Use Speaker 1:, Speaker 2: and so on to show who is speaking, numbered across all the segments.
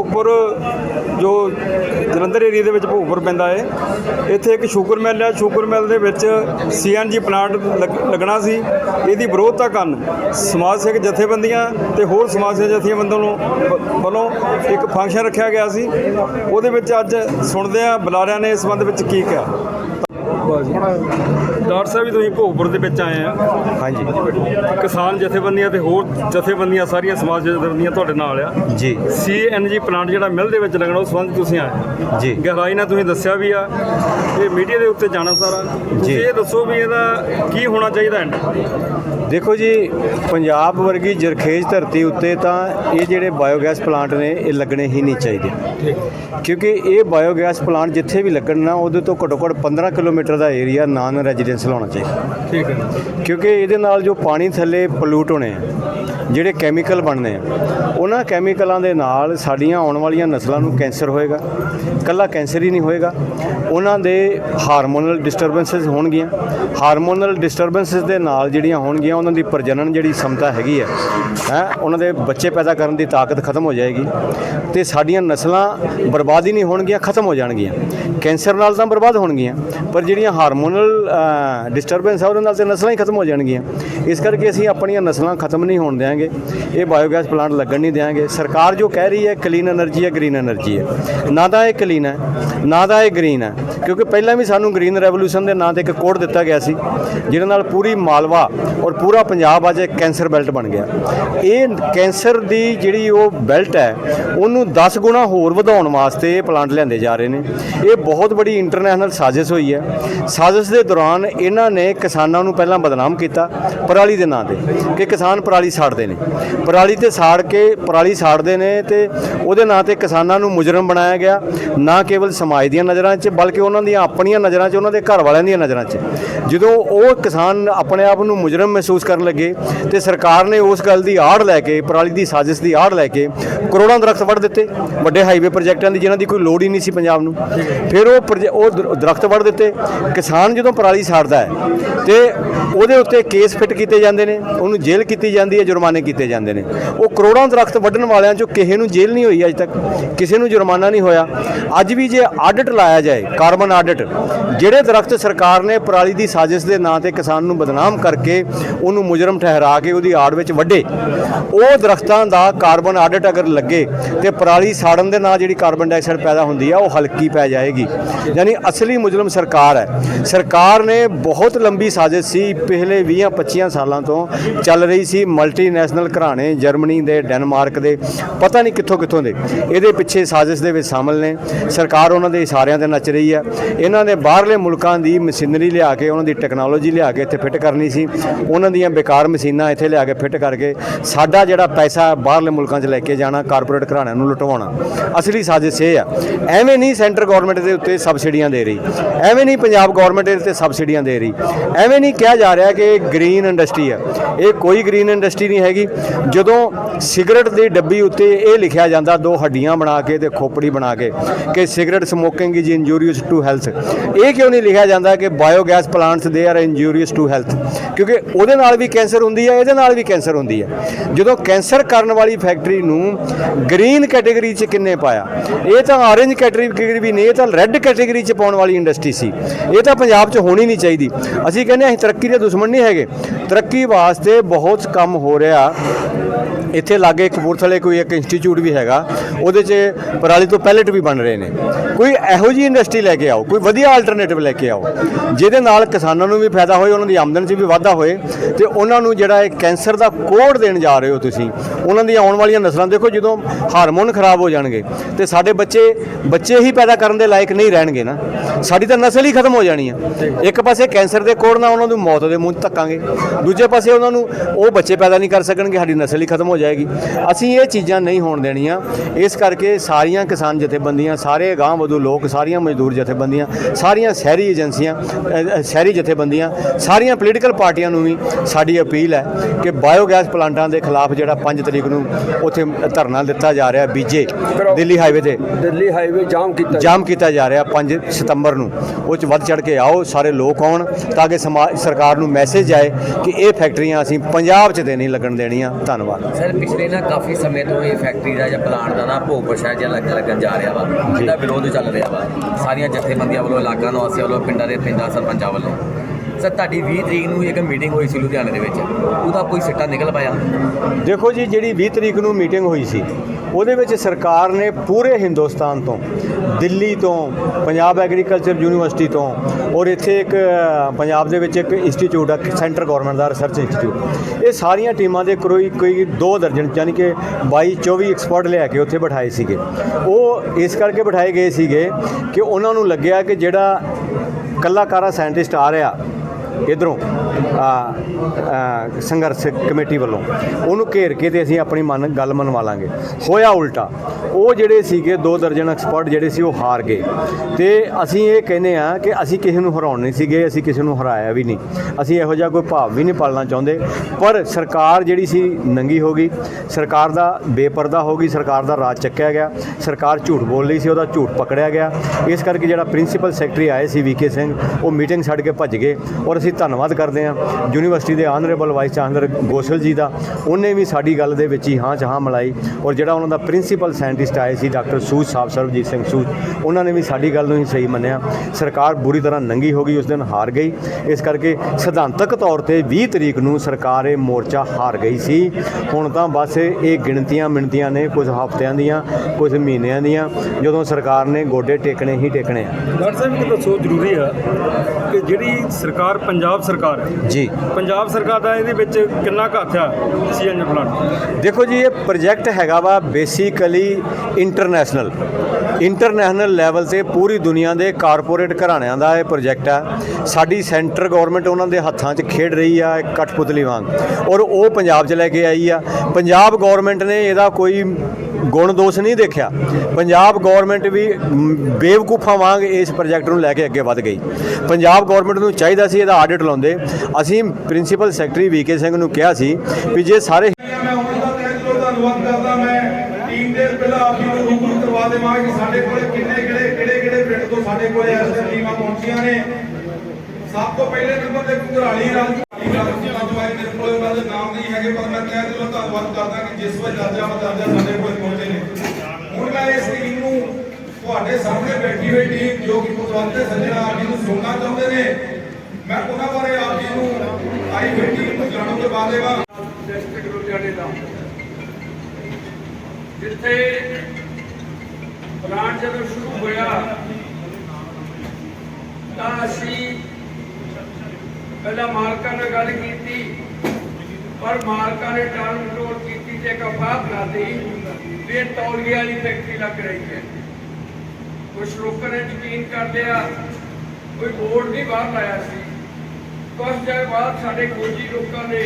Speaker 1: ਭੋਗਪੁਰ, ਜੋ ਜਲੰਧਰ ਏਰੀਆ ਦੇ ਵਿੱਚ ਭੋਗਪੁਰ ਪੈਂਦਾ ਹੈ ਇੱਥੇ ਇੱਕ ਸ਼ੂਗਰ ਮਿਲ ਹੈ ਸ਼ੂਗਰ ਮਿੱਲ ਦੇ ਵਿੱਚ ਸੀਐਨਜੀ ਪਲਾਂਟ ਲੱਗ- ਲੱਗਣਾ ਸੀ। ਇਹਦੀ ਵਿਰੋਧਤਾ ਕਾਰਨ ਸਮਾਜ ਸੇਵਕ ਜਥੇਬੰਦੀਆਂ ਤੇ ਹੋਰ ਸਮਾਜ ਸੇਵਕ ਜਥੇਬੰਦੀਆਂ ਨੂੰ ਵੱਲੋਂ ਇੱਕ ਫੰਕਸ਼ਨ ਰੱਖਿਆ ਗਿਆ ਸੀ। ਉਹਦੇ ਵਿੱਚ ਅੱਜ ਸੁਣਦੇ ਆ ਬੁਲਾਰਿਆਂ ਨੇ ਇਸ ਸੰਬੰਧ ਵਿੱਚ ਕੀ ਕਿਹਾ। ਡਾਕਟਰ ਸਾਹਿਬ ਵੀ ਤੁਸੀਂ ਭੋਗਪੁਰ ਦੇ ਵਿੱਚ ਆਏ ਆ।
Speaker 2: ਹਾਂਜੀ।
Speaker 1: ਕਿਸਾਨ ਜਥੇਬੰਦੀਆਂ ਤੇ ਹੋਰ ਜਥੇਬੰਦੀਆਂ ਸਾਰੀਆਂ ਸਮਾਜ ਜਥੇਬੰਦੀਆਂ ਤੁਹਾਡੇ ਨਾਲ ਆ।
Speaker 2: ਜੀ।
Speaker 1: ਸੀਐਨਜੀ ਪਲਾਂਟ ਜਿਹੜਾ ਮਿਲ ਦੇ ਵਿੱਚ ਲੱਗਣਾ ਉਸ ਸੰਬੰਧ ਤੁਸੀਂ ਆਏ
Speaker 2: ਜੀ।
Speaker 1: ਗਹਿਰਾਈ ਨਾਲ ਤੁਸੀਂ ਦੱਸਿਆ ਵੀ ਆ ਇਹ ਮੀਡੀਆ ਦੇ ਉੱਤੇ ਜਾਣਾ ਸਾਰਾ।
Speaker 2: ਜੀ।
Speaker 1: ਇਹ ਦੱਸੋ ਵੀ ਇਹਦਾ ਕੀ ਹੋਣਾ ਚਾਹੀਦਾ ਐਂਡ
Speaker 2: ਦੇਖੋ ਜੀ ਪੰਜਾਬ ਵਰਗੀ ਜਰਖੇਜ਼ ਧਰਤੀ ਉੱਤੇ ਤਾਂ ਇਹ ਜਿਹੜੇ ਬਾਇਓਗੈਸ ਪਲਾਂਟ ਨੇ ਇਹ ਲੱਗਣੇ ਹੀ ਨਹੀਂ ਚਾਹੀਦੇ। ਕਿਉਂਕਿ ਇਹ ਬਾਇਓਗੈਸ ਪਲਾਂਟ ਜਿੱਥੇ ਵੀ ਲੱਗਣ ਨਾ ਉਹਦੇ ਤੋਂ ਘੱਟੋ ਘੱਟ 15 ਕਿਲੋਮੀਟਰ ਦਾ ਏਰੀਆ ਨਾਨ ਰੈਜ਼ੀਡੈਂਸ਼ੀਅਲ ਹੋਣਾ ਚਾਹੀਦਾ।
Speaker 1: ਠੀਕ ਹੈ।
Speaker 2: ਕਿਉਂਕਿ ਇਹਦੇ ਨਾਲ ਜੋ ਪਾਣੀ ਥੱਲੇ ਪੋਲੂਟ ਹੋਣੇ ਆ ਜਿਹੜੇ ਕੈਮੀਕਲ ਬਣਨੇ ਆ, ਉਹਨਾਂ ਕੈਮੀਕਲਾਂ ਦੇ ਨਾਲ ਸਾਡੀਆਂ ਆਉਣ ਵਾਲੀਆਂ ਨਸਲਾਂ ਨੂੰ ਕੈਂਸਰ ਹੋਏਗਾ ਕੱਲਾ ਕੈਂਸਰ ਹੀ ਨਹੀਂ ਹੋਏਗਾ, ਉਹਨਾਂ ਦੇ ਹਾਰਮੋਨਲ ਡਿਸਟਰਬੈਂਸਸ ਹੋਣਗੀਆਂ। ਹਾਰਮੋਨਲ ਡਿਸਟਰਬੈਂਸਸ ਦੇ ਨਾਲ ਜਿਹੜੀਆਂ ਹੋਣਗੀਆਂ, ਉਹਨਾਂ ਦੀ ਪ੍ਰਜਨਨ ਜਿਹੜੀ ਸਮਤਾ ਹੈਗੀ ਹੈ ਹੈ, ਉਹਨਾਂ ਦੇ ਬੱਚੇ ਪੈਦਾ ਕਰਨ ਦੀ ਤਾਕਤ ਖਤਮ ਹੋ ਜਾਏਗੀ ਤੇ ਸਾਡੀਆਂ ਨਸਲਾਂ ਬਰਬਾਦ ਹੀ ਨਹੀਂ ਹੋਣਗੀਆਂ, ਖਤਮ ਹੋ ਜਾਣਗੀਆਂ। ਕੈਂਸਰ ਨਾਲ ਤਾਂ ਬਰਬਾਦ ਹੋਣਗੀਆਂ, ਪਰ ਜਿਹੜੀਆਂ ਹਾਰਮੋਨਲ ਡਿਸਟਰਬੈਂਸ ਆ ਉਹਦੇ ਨਾਲ ਤੇ ਨਸਲਾਂ ਹੀ ਖਤਮ ਹੋ ਜਾਣਗੀਆਂ। ਇਸ ਕਰਕੇ ਅਸੀਂ ਆਪਣੀਆਂ ਨਸਲਾਂ ਖਤਮ ਨਹੀਂ ਹੋਣ ਦਿਆਂਗੇ ਇਹ ਬਾਇਓਗੈਸ ਪਲਾਂਟ ਲੱਗਣ ਨਹੀਂ ਦਿਆਂਗੇ। ਸਰਕਾਰ ਜੋ ਕਹਿ ਰਹੀ ਹੈ ਕਲੀਨ એનર્ਜੀ ਹੈ ਗ੍ਰੀਨ એનર્ਜੀ ਹੈ। ਨਾ ਤਾਂ ਇਹ ਕਲੀਨ ਹੈ, ਨਾ ਤਾਂ ਇਹ ਗ੍ਰੀਨ ਹੈ। ਕਿਉਂਕਿ ਪਹਿਲਾਂ ਵੀ ਸਾਨੂੰ ਗ੍ਰੀਨ ਰੈਵੋਲੂਸ਼ਨ ਦੇ ਨਾਂ ਤੇ ਇੱਕ ਕੋਡ ਦਿੱਤਾ ਗਿਆ ਸੀ, ਜਿਹਦੇ ਨਾਲ ਪੂਰੀ ਮਾਲਵਾ ਔਰ ਪੂਰਾ ਪੰਜਾਬ ਅੱਜ ਇੱਕ ਕੈਂਸਰ ਬੈਲਟ ਬਣ ਗਿਆ। ਇਹ ਕੈਂਸਰ ਦੀ ਜਿਹੜੀ ਉਹ ਬੈਲਟ ਹੈ, ਉਹਨੂੰ 10 ਗੁਣਾ ਹੋਰ ਵਧਾਉਣ ਵਾਸਤੇ ਇਹ ਪਲਾਂਟ ਲਿਆਂਦੇ ਜਾ ਰਹੇ ਨੇ। ਇਹ ਬਹੁਤ ਬੜੀ ਇੰਟਰਨੈਸ਼ਨਲ ਸਾਜ਼ਿਸ਼ ਹੋਈ ਹੈ। ਸਾਜ਼ਿਸ਼ ਦੇ ਦੌਰਾਨ ਇਹਨਾਂ ਨੇ ਕਿਸਾਨਾਂ ਨੂੰ ਪਹਿਲਾਂ ਬਦਨਾਮ ਕੀਤਾ ਪਰਾਲੀ ਦੇ ਨਾਂ ਤੇ, ਕਿ ਕਿਸਾਨ ਪਰਾਲੀ ਸਾੜਦੇ ਨੇ। ਪਰਾਲੀ ਤੇ ਸਾੜ ਕੇ ਪਰਾਲੀ ਸਾੜਦੇ ਨੇ ਤੇ ਉਹਦੇ ਨਾਂ ਤੇ ਕਿਸਾਨਾਂ ਨੂੰ ਮੁਜਰਮ ਬਣਾਇਆ ਗਿਆ, ਨਾ ਕੇਵਲ ਸਮਾਜ ਦੀਆਂ ਨਜ਼ਰਾਂ 'ਚ ਬਲਕਿ ਉਹਨਾਂ ਦੀਆਂ ਆਪਣੀਆਂ ਨਜ਼ਰਾਂ 'ਚ, ਉਹਨਾਂ ਦੇ ਘਰ ਵਾਲਿਆਂ ਦੀਆਂ ਨਜ਼ਰਾਂ 'ਚ। ਜਦੋਂ ਉਹ ਕਿਸਾਨ ਆਪਣੇ ਆਪ ਨੂੰ ਮੁਜਰਮ ਮਹਿਸੂਸ ਕਰਨ ਲੱਗੇ ਤੇ ਸਰਕਾਰ ਨੇ ਉਸ ਗੱਲ ਦੀ ਆੜ ਲੈ ਕੇ, ਪਰਾਲੀ ਦੀ ਸਾਜ਼ਿਸ਼ ਦੀ ਆੜ ਲੈ ਕੇ ਕਰੋੜਾਂ ਦਰਖਤ ਵੱਢ ਦਿੱਤੇ। ਵੱਡੇ ਹਾਈਵੇ ਪ੍ਰੋਜੈਕਟਾਂ ਦੀ ਜਿਨ੍ਹਾਂ ਦੀ ਕੋਈ ਲੋੜ ਹੀ ਨਹੀਂ ਸੀ ਪੰਜਾਬ ਨੂੰ। ਫਿਰ ਉਹ ਪ੍ਰੋਜੈ- ਉਹ ਦਰ- ਦਰਖਤ ਵੱਢ ਦਿੱਤੇ। ਕਿਸਾਨ ਜਦੋਂ ਪਰਾਲੀ ਸਾੜਦਾ ਹੈ ਤੇ ਉਹਦੇ ਉੱਤੇ ਕੇਸ ਫਿੱਟ ਕੀਤੇ ਜਾਂਦੇ ਨੇ, ਉਹਨੂੰ ਜੇਲ੍ਹ ਕੀਤੀ ਜਾਂਦੀ ਹੈ ਜੁਰਮਾਨੇ ਕੀਤੇ ਜਾਂਦੇ ਨੇ। ਉਹ ਕਰੋੜਾਂ ਦਰਖਤ ਵੱਢਣ ਵਾਲਿਆਂ ਚੋਂ ਕਿਸੇ ਨੂੰ ਜੇਲ੍ਹ ਨਹੀਂ ਹੋਈ ਅੱਜ ਤੱਕ, ਕਿਸੇ ਨੂੰ ਜੁਰਮਾਨਾ ਨਹੀਂ ਹੋਇਆ। ਅੱਜ ਵੀ ਜੇ ਆਡਿਟ ਲਾਇਆ ਜਾਏ, ਕਾਰਬਨ ਆਡਿਟ, ਜਿਹੜੇ ਦਰਖਤ ਸਰਕਾਰ ਨੇ ਪਰਾਲੀ ਦੀ ਸਾਜ਼ਿਸ਼ ਦੇ ਨਾਂ ਤੇ ਕਿਸਾਨ ਨੂੰ ਬਦਨਾਮ ਕਰਕੇ ਉਹਨੂੰ ਮੁਜਰਮ ਠਹਿਰਾ ਕੇ ਉਹਦੀ ਆੜ ਵਿੱਚ ਵੱਢੇ, ਉਹ ਦਰਖਤਾਂ ਦਾ ਕਾਰਬਨ ਆਡਿਟ ਅਗਰ ਲੱਗੇ ਤੇ ਪਰਾਲੀ ਸਾੜਨ ਦੇ ਨਾਲ ਜਿਹੜੀ ਕਾਰਬਨ ਡਾਈਆਕਸਾਈਡ ਪੈਦਾ ਹੁੰਦੀ ਆ, ਉਹ ਹਲਕੀ ਪੈ ਜਾਏਗੀ। ਯਾਨੀ ਅਸਲੀ ਮੁਜਰਮ ਸਰਕਾਰ ਹੈ। ਸਰਕਾਰ ਨੇ ਬਹੁਤ ਲੰਬੀ ਸਾਜ਼ਿਸ਼ ਸੀ, ਪਿਛਲੇ 20 25 ਸਾਲਾਂ ਤੋਂ ਚੱਲ ਰਹੀ ਸੀ ਮਲਟੀ ਮਲਟੀਨੈਸ਼ਨਲ ਘਰਾਣੇ ਜਰਮਨੀ ਦੇ, ਡੈਨਮਾਰਕ ਦੇ, ਪਤਾ ਨਹੀਂ ਕਿੱਥੋਂ ਕਿੱਥੋਂ ਦੇ। ਇਹਦੇ ਪਿੱਛੇ ਸਾਜ਼ਿਸ਼ ਦੇ ਵਿੱਚ ਸ਼ਾਮਲ ਨੇ। ਸਰਕਾਰ ਉਹਨਾਂ ਦੇ ਇਸ਼ਾਰਿਆਂ ਤੇ ਨੱਚ ਰਹੀ ਹੈ ਇਹਨਾਂ ਨੇ ਬਾਹਰਲੇ ਮੁਲਕਾਂ ਦੀ ਮਸ਼ੀਨਰੀ ਲਿਆ ਕੇ, ਉਹਨਾਂ ਦੀ ਟੈਕਨੋਲੋਜੀ ਲਿਆ ਕੇ ਇੱਥੇ ਫਿੱਟ ਕਰਨੀ ਸੀ। ਉਹਨਾਂ ਦੀਆਂ ਬੇਕਾਰ ਮਸ਼ੀਨਾਂ ਇੱਥੇ ਲਿਆ ਕੇ ਫਿੱਟ ਕਰਕੇ ਸਾਡਾ ਜਿਹੜਾ ਪੈਸਾ ਬਾਹਰਲੇ ਮੁਲਕਾਂ 'ਚ ਲੈ ਕੇ ਜਾਣਾ, ਕਾਰਪੋਰੇਟ ਘਰਾਣਿਆਂ ਨੂੰ ਲੁਟਵਾਉਣਾ। ਅਸਲੀ ਸਾਜ਼ਿਸ਼ ਇਹ ਆ। ਐਵੇਂ ਨਹੀਂ ਸੈਂਟਰ ਗਵਰਨਮੈਂਟ ਦੇ ਉੱਤੇ ਸਬਸਿਡੀਆਂ ਦੇ ਰਹੀ। ਐਵੇਂ ਨਹੀਂ ਪੰਜਾਬ ਗਵਰਨਮੈਂਟ ਦੇ ਉੱਤੇ ਸਬਸਿਡੀਆਂ ਦੇ ਰਹੀ। ਐਵੇਂ ਨਹੀਂ ਕਿਹਾ ਜਾ ਰਿਹਾ ਕਿ ਇਹ ਗ੍ਰੀਨ ਇੰਡਸਟਰੀ ਹੈ ਇਹ ਕੋਈ ਗ੍ਰੀਨ ਇੰਡਸਟਰੀ ਨਹੀਂ ਹੈ ਹੈਗੀ। ਜਦੋਂ ਸਿਗਰਟ ਦੀ ਡੱਬੀ ਉੱਤੇ ਇਹ ਲਿਖਿਆ ਜਾਂਦਾ, ਦੋ ਹੱਡੀਆਂ ਬਣਾ ਕੇ ਤੇ ਖੋਪੜੀ ਬਣਾ ਕੇ ਕਿ cigarette smoking is injurious to health ਇਹ ਕਿਉਂ ਨਹੀਂ ਲਿਖਿਆ ਜਾਂਦਾ ਕਿ ਬਾਇਓਗੈਸ ਪਲਾਂਟਸ ਦੇ ਆਰ ਇੰਜੂਰੀਅਸ ਟੂ ਹੈਲਥ ਕਿਉਂਕਿ ਉਹਦੇ ਨਾਲ ਵੀ ਕੈਂਸਰ ਹੁੰਦੀ ਹੈ, ਇਹਦੇ ਨਾਲ ਵੀ ਕੈਂਸਰ ਹੁੰਦੀ ਹੈ। ਜਦੋਂ ਕੈਂਸਰ ਕਰਨ ਵਾਲੀ ਫੈਕਟਰੀ ਨੂੰ ਗ੍ਰੀਨ ਕੈਟੇਗਰੀ 'ਚ ਕਿੰਨੇ ਪਾਇਆ? ਇਹ ਤਾਂ ਔਰੇਂਜ ਕੈਟਾਗਰੀ ਵੀ ਨਹੀਂ ਇਹ ਤਾਂ ਰੈੱਡ ਕੈਟੇਗਰੀ 'ਚ ਪਾਉਣ ਵਾਲੀ ਇੰਡਸਟਰੀ ਸੀ। ਇਹ ਤਾਂ ਪੰਜਾਬ 'ਚ ਹੋਣੀ ਨਹੀਂ ਚਾਹੀਦੀ। ਅਸੀਂ ਕਹਿੰਦੇ ਅਸੀਂ ਤਰੱਕੀ ਦੇ ਦੁਸ਼ਮਣ ਨਹੀਂ ਹੈਗੇ। ਤਰੱਕੀ ਵਾਸਤੇ ਬਹੁਤ ਕੰਮ ਹੋ ਰਿਹਾ। yeah. ਇੱਥੇ ਲਾਗੇ ਕਪੂਰਥਲੇ ਕੋਈ ਇੱਕ ਇੰਸਟੀਚਿਊਟ ਵੀ ਹੈਗਾ, ਉਹਦੇ 'ਚ ਪਰਾਲੀ ਤੋਂ ਪੈਲਟ ਵੀ ਬਣ ਰਹੇ ਨੇ। ਕੋਈ ਇਹੋ ਜਿਹੀ ਇੰਡਸਟਰੀ ਲੈ ਕੇ ਆਓ, ਕੋਈ ਵਧੀਆ ਆਲਟਰਨੇਟਿਵ ਲੈ ਕੇ ਆਓ, ਜਿਹਦੇ ਨਾਲ ਕਿਸਾਨਾਂ ਨੂੰ ਵੀ ਫਾਇਦਾ ਹੋਏ, ਉਹਨਾਂ ਦੀ ਆਮਦਨ 'ਚ ਵੀ ਵਾਧਾ ਹੋਏ ਤੇ ਉਹਨਾਂ ਨੂੰ ਜਿਹੜਾ ਇਹ ਕੈਂਸਰ ਦਾ ਕੋੜ ਦੇਣ ਜਾ ਰਹੇ ਹੋ ਤੁਸੀਂ, ਉਹਨਾਂ ਦੀਆਂ ਆਉਣ ਵਾਲੀਆਂ ਨਸਲਾਂ, ਦੇਖੋ ਜਦੋਂ ਹਾਰਮੋਨ ਖਰਾਬ ਹੋ ਜਾਣਗੇ ਤੇ ਸਾਡੇ ਬੱਚੇ ਬੱਚੇ ਹੀ ਪੈਦਾ ਕਰਨ ਦੇ ਲਾਇਕ ਨਹੀਂ ਰਹਿਣਗੇ ਨਾ। ਸਾਡੀ ਤਾਂ ਨਸਲ ਹੀ ਖਤਮ ਹੋ ਜਾਣੀ ਆ। ਇੱਕ ਪਾਸੇ ਕੈਂਸਰ ਦੇ ਕੋੜ ਨਾਲ ਉਹਨਾਂ ਨੂੰ ਮੌਤ ਦੇ ਮੂੰਹ 'ਚ ਧੱਕਾਂਗੇ, ਦੂਜੇ ਪਾਸੇ ਉਹਨਾਂ ਨੂੰ ਉਹ ਬੱਚੇ ਪੈਦਾ ਨਹੀਂ ਕਰ ਸਕਣਗੇ, ਸਾਡੀ ਨਸਲ ਹੀ ਖਤਮ ਹੋ ਜਾਏਗੀ। ਅਸੀਂ ਇਹ ਚੀਜ਼ਾਂ ਨਹੀਂ ਹੋਣ ਦੇਣੀਆਂ। ਇਸ ਕਰਕੇ ਸਾਰੀਆਂ ਕਿਸਾਨ ਜਥੇਬੰਦੀਆਂ ਸਾਰੇ ਗਾਂਵ ਵਧੂ ਲੋਕ ਸਾਰੀਆਂ ਮਜ਼ਦੂਰ ਜਥੇਬੰਦੀਆਂ ਸਾਰੀਆਂ ਸ਼ਹਿਰੀ ਏਜੰਸੀਆਂ ਸ਼ਹਿਰੀ ਜਥੇਬੰਦੀਆਂ ਸਾਰੀਆਂ ਪੋਲੀਟੀਕਲ ਪਾਰਟੀਆਂ ਨੂੰ ਵੀ ਸਾਡੀ ਅਪੀਲ ਹੈ ਕਿ ਬਾਇਓਗੈਸ ਪਲਾਂਟਾਂ ਦੇ ਖਿਲਾਫ ਜਿਹੜਾ 5 ਤਰੀਕ ਨੂੰ ਉੱਥੇ ਧਰਨਾ ਦਿੱਤਾ ਜਾ ਰਿਹਾ ਬੀਜੇ ਦਿੱਲੀ ਹਾਈਵੇ ਤੇ।
Speaker 3: ਦਿੱਲੀ ਹਾਈਵੇ ਜਾਮ ਕੀਤਾ
Speaker 2: ਜਾਮ ਕੀਤਾ ਜਾ ਰਿਹਾ 5 ਸਤੰਬਰ ਨੂੰ। ਉਹ ਚ ਵੱਧ ਚੜ ਕੇ ਆਓ ਸਾਰੇ ਲੋਕ ਆਉਣ ਤਾਂ ਕਿ ਸਰਕਾਰ ਨੂੰ ਮੈਸੇਜ ਆਏ ਕਿ ਇਹ ਫੈਕਟਰੀਆਂ ਅਸੀਂ ਪੰਜਾਬ 'ਚ ਤੇ ਨਹੀਂ ਲੱਗਣ ਦੇਣੀਆਂ। ਧੰਨਵਾਦ।
Speaker 3: ਸਰ ਪਿਛਲੇ ਨਾ ਕਾਫੀ ਸਮੇਂ ਤੋਂ ਇਹ ਫੈਕਟਰੀ ਦਾ ਜਾਂ ਪਲਾਂਟ ਦਾ ਨਾ ਭੋਗ ਪ੍ਰਸ਼ਾਦ ਜਿਹਾ ਲੱਗ ਲੱਗਣ ਜਾ ਰਿਹਾ ਵਾ। ਇਹਦਾ ਵਿਰੋਧ ਚੱਲ ਰਿਹਾ ਵਾ। ਸਾਰੀਆਂ ਜਥੇਬੰਦੀਆਂ ਵੱਲੋਂ ਇਲਾਕਾ ਨਿਵਾਸੀਆਂ ਵੱਲੋਂ ਪਿੰਡਾਂ ਦੇ ਪਿੰਡਾਂ ਸਰਪੰਚਾਂ ਵੱਲੋਂ। ਸਰ, ਤੁਹਾਡੀ 20 ਤਰੀਕ ਨੂੰ ਇੱਕ ਮੀਟਿੰਗ ਹੋਈ ਸੀ ਲੁਧਿਆਣੇ ਦੇ ਵਿੱਚ। ਉਹਦਾ ਕੋਈ ਸਿੱਟਾ ਨਿਕਲ ਪਾਇਆ?
Speaker 2: ਦੇਖੋ ਜੀ, ਜਿਹੜੀ 20 ਤਰੀਕ ਨੂੰ ਮੀਟਿੰਗ ਹੋਈ ਸੀ, ਉਹਦੇ ਵਿੱਚ ਸਰਕਾਰ ਨੇ ਪੂਰੇ ਹਿੰਦੁਸਤਾਨ ਤੋਂ, ਦਿੱਲੀ ਤੋਂ, ਪੰਜਾਬ ਐਗਰੀਕਲਚਰ ਯੂਨੀਵਰਸਿਟੀ ਤੋਂ ਔਰ ਇੱਥੇ ਇੱਕ ਪੰਜਾਬ ਦੇ ਵਿੱਚ ਇੱਕ ਇੰਸਟੀਚਿਊਟ ਆ ਸੈਂਟਰ ਗਵਰਨਮੈਂਟ ਦਾ ਰਿਸਰਚ ਇੰਸਟੀਚਿਊਟ ਇਹ ਸਾਰੀਆਂ ਟੀਮਾਂ ਦੇ ਕੋਈ ਕੋਈ ਦੋ ਦਰਜਨ, ਯਾਨੀ ਕਿ 22 24 ਐਕਸਪਰਟ ਲਿਆ ਕੇ ਉੱਥੇ ਬਿਠਾਏ ਸੀਗੇ। ਉਹ ਇਸ ਕਰਕੇ ਬਿਠਾਏ ਗਏ ਸੀਗੇ ਕਿ ਉਹਨਾਂ ਨੂੰ ਲੱਗਿਆ ਕਿ ਜਿਹੜਾ ਕੱਲਾਕਾਰਾ ਸਾਇੰਟਿਸਟ ਆ ਰਿਹਾ ਇਧਰੋਂ ਸੰਘਰਸ਼ ਕਮੇਟੀ ਵੱਲੋਂ। ਉਹਨੂੰ ਘੇਰ ਕੇ ਤੇ ਅਸੀਂ ਆਪਣੀ ਮਨ, ਗੱਲ ਮਨਵਾ ਲਾਂਗੇ। ਹੋਇਆ ਉਲਟਾ। ਉਹ ਜਿਹੜੇ ਸੀਗੇ, ਦੋ ਦਰਜਨ ਐਕਸਪਰਟ ਜਿਹੜੇ ਸੀ, ਉਹ ਹਾਰ ਗਏ। ਤੇ ਅਸੀਂ ਇਹ ਕਹਿੰਦੇ ਆ ਕਿ ਅਸੀਂ ਕਿਸੇ ਨੂੰ ਹਰਾਉਣ ਨਹੀਂ ਸੀਗੇ, ਅਸੀਂ ਕਿਸੇ ਨੂੰ ਹਰਾਇਆ ਵੀ ਨਹੀਂ। ਅਸੀਂ ਇਹੋ ਜਿਹਾ ਕੋਈ ਭਾਵ ਵੀ ਨਹੀਂ ਪਾਲਣਾ ਚਾਹੁੰਦੇ। ਪਰ ਸਰਕਾਰ ਜਿਹੜੀ ਸੀ, ਨੰਗੀ ਹੋ ਗਈ। ਸਰਕਾਰ ਦਾ ਬੇਪਰਦਾ ਹੋ ਗਈ, ਸਰਕਾਰ ਦਾ ਰਾਜ ਚੱਕਿਆ ਗਿਆ। ਸਰਕਾਰ ਝੂਠ ਬੋਲ ਰਹੀ ਸੀ, ਉਹਦਾ ਝੂਠ ਪਕੜਿਆ ਗਿਆ। ਇਸ ਕਰਕੇ ਜਿਹੜਾ ਪ੍ਰਿੰਸੀਪਲ ਸੈਕਟਰੀ ਆਏ ਸੀ ਵੀਕੇ ਸਿੰਘ, ਉਹ ਮੀਟਿੰਗ ਛੱਡ ਕੇ ਭੱਜ ਗਏ। ਔਰ ਅਸੀਂ ਧੰਨਵਾਦ ਕਰਦੇ ਹਾਂ ਯੂਨੀਵਰਸਿਟੀ ਦੇ ਆਨਰੇਬਲ ਵਾਈਸ ਚਾਂਸਲਰ ਗੋਸਲ ਜੀ ਦਾ। ਉਹਨੇ ਵੀ ਸਾਡੀ ਗੱਲ ਦੇ ਵਿੱਚ ਹੀ ਹਾਂ ਚ ਹਾਂ ਮਿਲਾਈ ਔਰ ਜਿਹੜਾ ਉਹਨਾਂ ਦਾ ਪ੍ਰਿੰਸੀਪਲ ਸਾਇੰਟਿਸਟ ਆਏ ਸੀ ਡਾਕਟਰ ਸੂਜ ਸਾਹਿਬ, ਸਰਬਜੀਤ ਸਿੰਘ ਸੂਜ, ਉਹਨਾਂ ਨੇ ਵੀ ਸਾਡੀ ਗੱਲ ਨੂੰ ਹੀ ਸਹੀ ਮੰਨਿਆ। ਸਰਕਾਰ ਬੁਰੀ ਤਰ੍ਹਾਂ ਨੰਗੀ ਹੋ ਗਈ, ਉਸ ਦਿਨ ਹਾਰ ਗਈ। ਇਸ ਕਰਕੇ ਸਿਧਾਂਤਕ ਤੌਰ ਤੇ 20 ਤਰੀਕ ਨੂੰ ਸਰਕਾਰ ਇਹ ਮੋਰਚਾ ਹਾਰ ਗਈ ਸੀ। ਹੁਣ ਤਾਂ ਬਸ ਇਹ ਗਿਣਤੀਆਂ ਮਿਣਤੀਆਂ ਨੇ, ਕੁਝ ਹਫ਼ਤਿਆਂ ਦੀਆਂ, ਕੁਝ ਮਹੀਨਿਆਂ ਦੀਆਂ। ਜਦੋਂ ਸਰਕਾਰ ਨੇ ਗੋਡੇ ਟੇਕਣੇ ਹੀ ਟੇਕਣੇ ਆ।
Speaker 1: ਡਾਕਟਰ ਸਾਹਿਬ ਇਹ ਦੱਸੋ ਜ਼ਰੂਰੀ ਆ। ਕਿ ਜਿਹੜੀ ਸਰਕਾਰ ਪੰਜਾਬ ਸਰਕਾਰ ਹੈ
Speaker 2: ਜੀ।
Speaker 1: ਪੰਜਾਬ ਸਰਕਾਰ ਦਾ ਇਹਦੇ ਵਿੱਚ ਕਿੰਨਾ ਹੱਥ ਆ ਸੀਐਨਜੀ ਪਲਾਂਟ
Speaker 2: ਦੇਖੋ ਜੀ ਇਹ ਪ੍ਰੋਜੈਕਟ ਹੈਗਾ ਵਾ ਬੇਸਿਕਲੀ ਇੰਟਰਨੈਸ਼ਨਲ ਇੰਟਰਨੈਸ਼ਨਲ ਲੈਵਲ ਤੇ ਪੂਰੀ ਦੁਨੀਆ ਦੇ ਕਾਰਪੋਰੇਟ ਘਰਾਣਿਆਂ ਦਾ ਇਹ ਪ੍ਰੋਜੈਕਟ ਆ। ਸਾਡੀ ਸੈਂਟਰ ਗਵਰਨਮੈਂਟ ਉਹਨਾਂ ਦੇ ਹੱਥਾਂ 'ਚ ਖੇਡ ਰਹੀ ਆ ਇੱਕ ਕਠਪੁਤਲੀ ਵਾਂਗ। ਔਰ ਉਹ ਪੰਜਾਬ 'ਚ ਲੈ ਕੇ ਆਈ ਆ। ਪੰਜਾਬ ਗਵਰਨਮੈਂਟ ਨੇ ਇਹਦਾ ਕੋਈ ਗੁਣ ਦੋਸ਼ ਨਹੀਂ ਦੇਖਿਆ। ਪੰਜਾਬ ਗਵਰਨਮੈਂਟ ਵੀ ਬੇਵਕੂਫਾਂ ਵਾਂਗ ਇਸ ਪ੍ਰੋਜੈਕਟ ਨੂੰ ਲੈ ਕੇ ਅੱਗੇ ਵਧ ਗਈ। ਪੰਜਾਬ ਗਵਰਨਮੈਂਟ ਨੂੰ ਚਾਹੀਦਾ ਸੀ ਇਹਦਾ ਆਡਿਟ ਲਾਉਂਦੇ। ਅਸੀਂ ਪ੍ਰਿੰਸੀਪਲ ਸੈਕਟਰੀ ਵੀਕੇ ਸਿੰਘ ਨੂੰ ਕਿਹਾ ਸੀ ਵੀ ਜੇ ਸਾਰੇ
Speaker 4: ਮੈਂ ਉਹਨਾਂ ਦਾ ਤਹਿ ਦਿਲੋਂ ਧੰਨਵਾਦ ਕਰਦਾ, ਮੈਂ ਟੀਮ ਦੇ ਪਹਿਲਾਂ ਆਪ ਜੀ ਨੂੰ ਰੂਬਰੂ ਕਰਵਾ ਦੇਵਾਂ ਸਾਡੇ ਕੋਲ ਕਿੰਨੇ ਕਿਹੜੇ ਕਿਹੜੇ ਕਿਹੜੇ ਪਿੰਡ ਤੋਂ ਸਾਡੇ ਕੋਲ ਇਸ ਟੀਮਾਂ ਪਹੁੰਚੀਆਂ ਨੇ। ਸਭ ਤੋਂ ਪਹਿਲੇ ਨੰਬਰ ਤੇ ਕੁੰਗਰਾਲੀ ਰਾਜਪਾਲੀ ਰਾਜਪਾਲ ਜੋ ਆਏ ਮੇਰੇ ਕੋਲ ਉਹਨਾਂ ਦੇ ਨਾਮ ਨਹੀਂ ਹੈਗੇ ਪਰ ਮੈਂ ਤਹਿ ਦਿਲੋਂ ਧੰਨਵਾਦ ਕਰਦਾ ਕਿ ਜਿਸ ਵੇ ਦਰਜਾ ਦਰਜਾ ਸਾਡੇ ਕੋਲ ਪਹੁੰਚੇ ਨੇ ਹੁਣ ਮੈਂ ਇਸ ਟੀਮ ਨੂੰ ਤੁਹਾਡੇ ਸਾਹਮਣੇ ਬੈਠੀ ਹੋਈ ਟੀਮ ਜੋ ਕਿ ਕੁਦਰਤ ਦੇ ਸੱਜਣਾ ਆਪ ਜੀ ਨੂੰ ਸੁਣਨਾ ਚਾਹੁੰਦੇ ਨੇ ਮੈਂ ਉਹਨਾਂ ਬਾਰੇ ਆਪ ਜੀ ਨੂੰ ਆਈ ਹੋਈ ਟੀਮ ਨੂੰ ਜਾਣੂ ਕਰਵਾ ਦੇਵਾਂ
Speaker 5: ਡਿਸਟ੍ਰਿਕਟ ਲੁਧਿਆਣੇ ਦਾ ਜਿੱਥੇ ਪਲਾਂਟ ਜਦੋਂ ਸ਼ੁਰੂ ਹੋਇਆ, ਤਾਂ ਅਸੀਂ ਪਹਿਲਾਂ ਮਾਲਕਾਂ ਨਾਲ ਗੱਲ ਕੀਤੀ, ਪਰ ਮਾਲਕਾਂ ਨੇ ਟਾਲ ਮਟੋਲ ਕੀਤੀ ਤੇ ਇੱਕ ਅਫਵਾਹ ਫੈਲਾਤੀ ਤੌਲੀਏ ਵਾਲੀ ਫੈਕਟਰੀ ਲੱਗ ਰਹੀ ਹੈ। ਕੁਝ ਲੋਕਾਂ ਨੇ ਯਕੀਨ ਕਰ ਲਿਆ ਕੋਈ ਬੋਰਡ ਨਹੀਂ ਬਾਹਰ ਲਾਇਆ ਸੀ। ਕੁਝ ਦਿਨ ਬਾਅਦ ਸਾਡੇ ਖੋਜੀ ਲੋਕਾਂ ਨੇ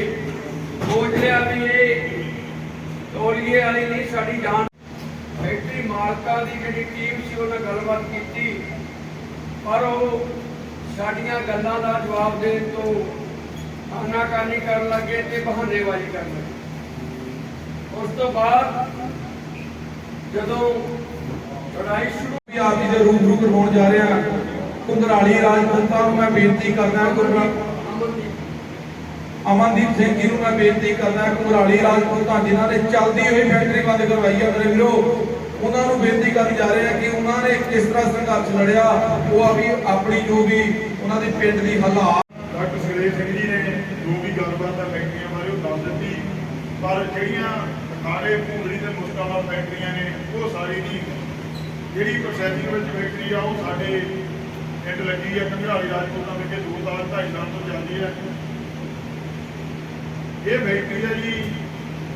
Speaker 5: ਖੋਜ ਲਿਆ ਵੀ ਇਹ ਤੌਲੀਏ ਵਾਲੀ ਨਹੀਂ, ਸਾਡੀ ਜਾਨ। ਫੈਕਟਰੀ ਮਾਲਕਾਂ ਦੀ ਜਿਹੜੀ ਟੀਮ ਸੀ ਉਹਨਾਂ ਗੱਲਬਾਤ ਕੀਤੀ, ਪਰ ਉਹ ਸਾਡੀਆਂ ਗੱਲਾਂ ਦਾ ਜਵਾਬ ਦੇਣ ਤੋਂ ਆਨਾਕਾਨੀ ਕਰਨ ਲੱਗੇ ਤੇ ਬਹਾਨੇਬਾਜ਼ੀ ਕਰਨ ਲੱਗੇ। ਉਸ ਤੋਂ ਬਾਅਦ ਜਦੋਂ ਲੜਾਈ ਸ਼ੁਰੂ
Speaker 4: ਵੀ ਆਪ ਦੇ ਰੂਬਰੂ ਕਰਵਾਉਣ ਜਾ ਰਿਹਾ ਕੁੰਦਰਾਲੀ ਰਾਜਪੂਤਾਂ ਨੂੰ ਮੈਂ ਬੇਨਤੀ ਕਰਦਾ ਗੁਰਨਾ ਅਮਨਦੀਪ ਸਿੰਘ ਜੀ ਨੂੰ ਮੈਂ ਬੇਨਤੀ ਕਰਦਾ ਕੁੰਦਰਾਲੀ ਰਾਜਪੂਤਾਂ ਜਿਨ੍ਹਾਂ ਨੇ ਚੱਲਦੀ ਹੋਈ ਫੈਕਟਰੀ ਬੰਦ ਕਰਵਾਈ ਆ, ਮੇਰੇ ਵੀਰੋ ਉਹਨਾਂ ਨੂੰ ਬੇਨਤੀ ਕਰਨ ਜਾ ਰਹੇ ਆ ਕਿ ਉਹਨਾਂ ਨੇ ਕਿਸ ਤਰ੍ਹਾਂ ਸੰਘਰਸ਼ ਲੜਿਆ, ਉਹ ਆ ਆਪਣੀ ਜੋ ਵੀ ਉਹਨਾਂ ਦੇ ਪਿੰਡ ਦੀ ਹਾਲਾਤ।
Speaker 6: ਡਾਕਟਰ ਸੁਖਦੇਵ ਸਿੰਘ ਜੀ ਨੇ ਜੋ ਵੀ ਗੱਲਬਾਤ ਹੈ ਫੈਕਟਰੀਆਂ ਬਾਰੇ ਉਹ ਦੱਸ ਦਿੱਤੀ। ਪਰ ਜਿਹੜੀਆਂ ਖਾਰੇ ਭੂੰਦੜੀ ਤੇ ਮੁਸਤਾਫਾ ਫੈਕਟਰੀਆਂ ਨੇ, ਉਹ ਸਾਰੀ ਨਹੀਂ। ਜਿਹੜੀ ਪ੍ਰੋਸੈਸਿੰਗ ਵਿੱਚ ਫੈਕਟਰੀ ਆ, ਉਹ ਸਾਡੇ ਪਿੰਡ ਲੱਗੀ ਆ ਕੰਧਰਾਲੀ ਰਾਜਪੂਤਾਂ ਵਿਖੇ ਦੋ ਸਾਲ, ਢਾਈ ਸਾਲ ਤੋਂ ਚੱਲਦੀ ਹੈ ਇਹ ਫੈਕਟਰੀ ਹੈ ਜੀ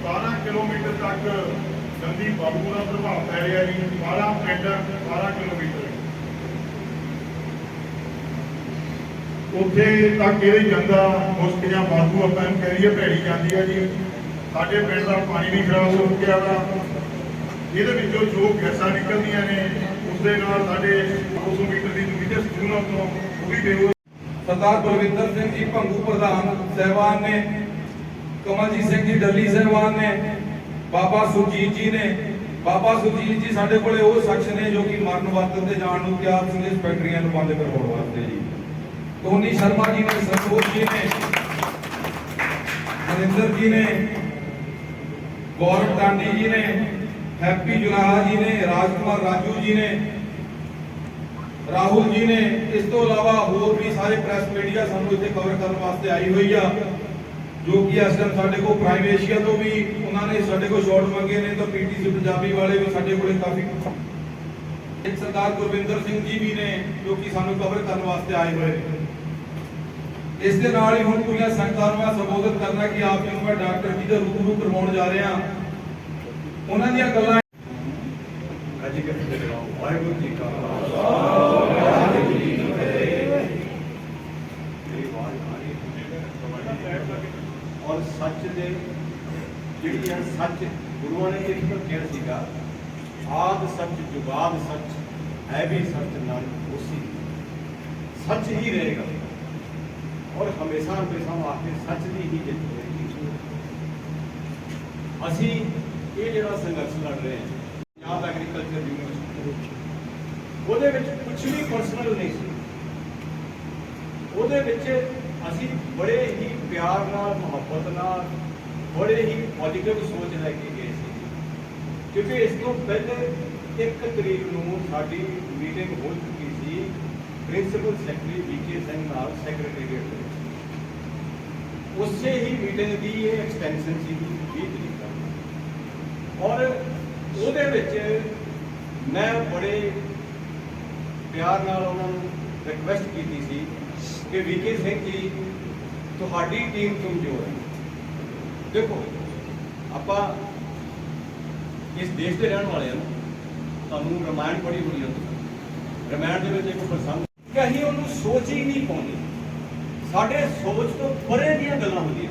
Speaker 6: 12 ਕਿਲੋਮੀਟਰ ਤੱਕ ਗੰਦੀ ਬਾਬੂ ਦਾ ਪ੍ਰਭਾਵ ਪੈ ਰਿਹਾ ਜੀ 12 ਪਿੰਡ 12 ਕਿਲੋਮੀਟਰ। ਉੱਥੇ ਤੱਕ ਇਹ ਜਾਂਦਾ, ਮੁਸਕ ਜਾਂ ਬਾਦੂ ਆਪਾਂ ਨੂੰ ਕਹੀਏ ਭੈੜੀ ਜਾਂਦੀ ਹੈ ਜੀ। ਸਾਡੇ ਪਿੰਡ ਦਾ ਪਾਣੀ ਵੀ ਖਰਾਬ ਹੋ ਚੁੱਕਿਆ ਵਾ। ਇਹਦੇ ਵਿੱਚੋਂ ਜੋ ਗੈਸਾਂ ਨਿਕਲਦੀਆਂ ਨੇ ਉਸ ਦੇ ਨਾਲ ਸਾਡੇ 200 ਮੀਟਰ ਦੀ ਦੂਰੀ ਤੇ ਸਕੂਲਾਂ ਤੋਂ ਉਹ ਵੀ
Speaker 4: ਸਰਦਾਰ ਬਲਵਿੰਦਰ ਸਿੰਘ ਜੀ, ਭੰਗੂ ਪ੍ਰਧਾਨ ਸਹਿਬਾਨ ਨੇ, ਕਮਲਜੀਤ ਸਿੰਘ ਜੀ, ਡੱਲੀ ਸਹਿਬਾਨ ਨੇ ਬਾਬਾ ਸੁਰਜੀਤ ਜੀ ਨੇ, ਬਾਬਾ ਸੁਰਜੀਤ ਜੀ ਸਾਡੇ ਕੋਲੇ ਉਹ ਸ਼ਖਸ ਨੇ ਜੋ ਕਿ ਮਰਨ ਵਰਤਨ ਤੇ ਜਾਣ ਨੂੰ ਤਿਆਰ ਸੀ ਫੈਕਟਰੀਆਂ ਨੂੰ ਬੰਦ ਕਰਵਾਉਣ ਵਾਸਤੇ ਜੀ। ਟੋਨੀ ਸ਼ਰਮਾ ਜੀ ਨੇ, ਸੰਤੋਖ ਜੀ ਨੇ, ਨਰਿੰਦਰ ਜੀ ਨੇ, ਗੌਰਵ ਟਾਂਡੀ ਜੀ ਨੇ, ਹੈਪੀ ਜੁਨਾਹਾ ਜੀ ਨੇ, ਰਾਜਕੁਮਾਰ ਰਾਜੂ ਜੀ ਨੇ, ਰਾਹੁਲ ਜੀ ਨੇ, ਇਸ ਤੋਂ ਇਲਾਵਾ ਹੋਰ ਵੀ ਸਾਰੇ ਪ੍ਰੈਸ ਮੀਡੀਆ ਸਾਨੂੰ ਇੱਥੇ ਕਵਰ ਕਰਨ ਵਾਸਤੇ ਆਈ ਹੋਈ ਆ। ਜੋ ਕਿ ਇਸ ਟਾਈਮ ਸਾਡੇ ਕੋਲ ਪ੍ਰਾਈਮ ਏਸ਼ੀਆ ਤੋਂ ਵੀ ਉਹਨਾਂ ਨੇ ਸਾਡੇ ਕੋਲ ਸ਼ਾਟ ਮੰਗੇ ਨੇ, ਤਾਂ ਪੀਟੀਸੀ ਪੰਜਾਬੀ ਵਾਲੇ ਵੀ ਸਾਡੇ ਕੋਲੇ ਕਾਫੀ ਇੱਕ ਸਰਦਾਰ ਗੁਰਵਿੰਦਰ ਸਿੰਘ ਜੀ ਵੀ ਨੇ, ਜੋ ਕਿ ਸਾਨੂੰ ਕਵਰ ਕਰਨ ਵਾਸਤੇ ਆਏ ਹੋਏ ਨੇ। ਇਸ ਦੇ ਨਾਲ ਹੀ ਹੁਣ ਪੂਰੀਆਂ ਸੰਗਤਾਂ ਨੂੰ ਮੈਂ ਸੰਬੋਧਨ ਕਰਨਾ ਕਿ ਆਪ ਜੀ ਨੂੰ ਮੈਂ ਡਾਕਟਰ ਜੀ ਦਾ ਰੂਬਰੂ ਕਰਵਾਉਣ ਜਾ ਰਿਹਾ ਉਹਨਾਂ ਦੀਆਂ ਗੱਲਾਂ
Speaker 2: ਅੱਜ ਕਿਤੇ ਵਾਹਿਗੁਰੂ ਜੀ ਕਾ ਖਾਲਸਾ ਮੇਰੀ ਆਵਾਜ਼ ਆ ਰਹੀ ਹੈ ਔਰ ਸੱਚ ਦੇ ਜਿਹੜੀ ਹੈ ਸੱਚ, ਗੁਰੂਆਂ ਨੇ ਇੱਕ ਕਿਹਾ ਸੀਗਾ, ਆਦ ਸੱਚ, ਜੁਗਾਦ ਸੱਚ, ਹੈ ਵੀ ਸੱਚ ਨਾਲ ਉਸੀ ਸੱਚ ਹੀ ਰਹੇਗਾ। ਔਰ ਹਮੇਸ਼ਾ ਹਮੇਸ਼ਾ ਵਾਸਤੇ ਸੱਚ ਦੀ ਹੀ ਜਿੱਤ ਹੋਏਗੀ। ਅਸੀਂ ਇਹ ਜਿਹੜਾ ਸੰਘਰਸ਼ ਲੜ ਰਹੇ ਹਾਂ, ਪੰਜਾਬ ਐਗਰੀਕਲਚਰ ਯੂਨੀਵਰਸਿਟੀ ਉਹਦੇ ਵਿੱਚ ਕੁਝ ਵੀ ਪਰਸਨਲ ਨਹੀਂ ਸੀ। ਉਹਦੇ ਵਿੱਚ ਅਸੀਂ ਬੜੇ ਹੀ ਪਿਆਰ ਨਾਲ, ਮੁਹੱਬਤ ਨਾਲ ਬੜੇ ਹੀ ਪੋਜ਼ਿਟਿਵ ਸੋਚ ਲੈ ਕੇ ਗਏ ਸੀ। ਕਿਉਂਕਿ ਇਸ ਤੋਂ ਪਹਿਲੇ ਇੱਕ ਤਰੀਕ ਨੂੰ ਸਾਡੀ ਮੀਟਿੰਗ ਹੋ ਚੁੱਕੀ ਸੀ principal secretary V K Singh ਨਾਲ ਸੈਕਟਰੀਏਟ ਦੇ ਉਸੇ ਹੀ ਮੀਟਿੰਗ ਦੀ ਇਹ ਐਕਸਟੈਂਸ਼ਨ ਸੀ 20 ਤਰੀਕ ਤੱਕ ਔਰ ਉਹਦੇ ਵਿੱਚ ਮੈਂ ਬੜੇ ਪਿਆਰ ਨਾਲ ਉਹਨਾਂ ਨੂੰ ਰਿਕਵੈਸਟ ਕੀਤੀ ਸੀ ਕਿ ਵੀਕੇ ਸਿੰਘ ਜੀ, ਤੁਹਾਡੀ ਟੀਮ ਕਮਜ਼ੋਰ ਹੈ ਦੇਖੋ, ਆਪਾਂ ਇਸ ਦੇਸ਼ ਦੇ ਰਹਿਣ ਵਾਲੇ ਹਾਂ ਤੁਹਾਨੂੰ ਰਮਾਇਣ ਪੜ੍ਹੀ ਹੋਣੀ ਹੈ ਰਮਾਇਣ ਦੇ ਵਿੱਚ ਇੱਕ ਪ੍ਰਸੰਗ ਕਿ ਅਸੀਂ ਉਹਨੂੰ ਸੋਚ ਹੀ ਨਹੀਂ ਪਾਉਂਦੇ। ਸਾਡੇ ਸੋਚ ਤੋਂ ਪਰੇ ਦੀਆਂ ਗੱਲਾਂ ਹੁੰਦੀਆਂ।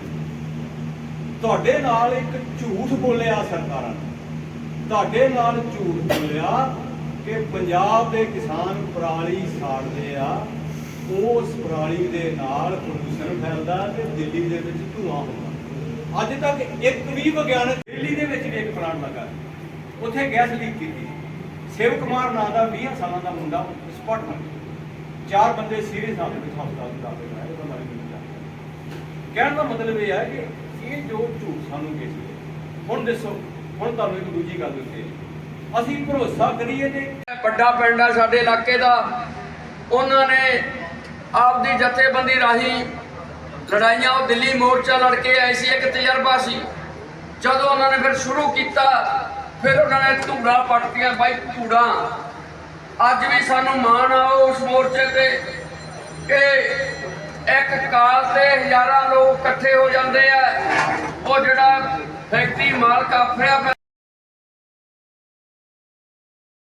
Speaker 2: ਤੁਹਾਡੇ ਨਾਲ ਇੱਕ ਝੂਠ ਬੋਲਿਆ ਸਰਕਾਰਾਂ ਨੇ। ਤੁਹਾਡੇ ਨਾਲ ਝੂਠ ਬੋਲਿਆ ਕਿ ਪੰਜਾਬ ਦੇ ਕਿਸਾਨ ਪਰਾਲੀ ਸਾੜਦੇ ਆ। ਉਸ ਪਰਾਲੀ ਦੇ ਨਾਲ ਪ੍ਰਦੂਸ਼ਣ ਫੈਲਦਾ ਤੇ ਦਿੱਲੀ ਦੇ ਵਿੱਚ ਧੂਆਂ ਹੁੰਦਾ। ਅੱਜ ਤੱਕ ਇੱਕ ਵੀ ਵਿਗਿਆਨਕ ਦਿੱਲੀ ਦੇ ਵਿੱਚ ਵੀ ਇੱਕ ਪਲਾਂਟ ਲੱਗਾ ਉੱਥੇ ਗੈਸ ਲੀਕ ਕੀਤੀ। ਸ਼ਿਵ ਕੁਮਾਰ ਨਾਂ ਦਾ 20 ਸਾਲਾਂ ਦਾ ਮੁੰਡਾ ਸਪੌਟ ਮਰ ਗਿਆ। ਚਾਰ ਬੰਦੇ ਸੀਰੀਅਸ ਹਾਲਤ ਵਿੱਚ ਹਸਪਤਾਲ ਵਿੱਚ ਦਾਖਲ ਕਰਾਏ ਉਹਨਾਂ ਮਾਰੀ ਗਈ। ਕਹਿਣ ਦਾ ਮਤਲਬ ਇਹ ਹੈ ਕਿ ਇਹ ਜੋ ਝੂਠ ਸਾਨੂੰ ਕਿਸੇ ਹੁਣ ਦੱਸੋ, ਹੁਣ ਤੁਹਾਨੂੰ ਇੱਕ ਦੂਜੀ ਗੱਲ ਦੱਸੇ ਅਸੀਂ ਭਰੋਸਾ ਕਰੀਏ ਤੇ
Speaker 5: ਵੱਡਾ ਪਿੰਡ ਆ ਸਾਡੇ ਇਲਾਕੇ ਦਾ। ਉਹਨਾਂ ਨੇ ਆਪਦੀ ਜਥੇਬੰਦੀ ਰਾਹੀਂ ਲੜਾਈਆਂ, ਉਹ ਦਿੱਲੀ ਮੋਰਚਾ ਲੜ ਕੇ ਆਏ ਸੀ ਇੱਕ ਤਜਰਬਾ ਸੀ। ਜਦੋਂ ਉਹਨਾਂ ਨੇ ਫਿਰ ਸ਼ੁਰੂ ਕੀਤਾ, ਫਿਰ ਉਹਨਾਂ ਨੇ ਧੂੜਾ ਪੱਟਤੀਆਂ। ਬਾਈ, ਧੂੜਾ। ਅੱਜ ਵੀ ਸਾਨੂੰ ਮਾਣ ਆ ਉਸ ਮੋਰਚੇ ਤੇ ਕਿ ਇੱਕ ਕਾਲ ਤੇ ਹਜ਼ਾਰਾਂ ਲੋਕ ਇਕੱਠੇ ਹੋ ਜਾਂਦੇ ਆ। ਉਹ ਜਿਹੜਾ ਫੈਕਟਰੀ ਮਾਲਕ ਆਫਰਿਆ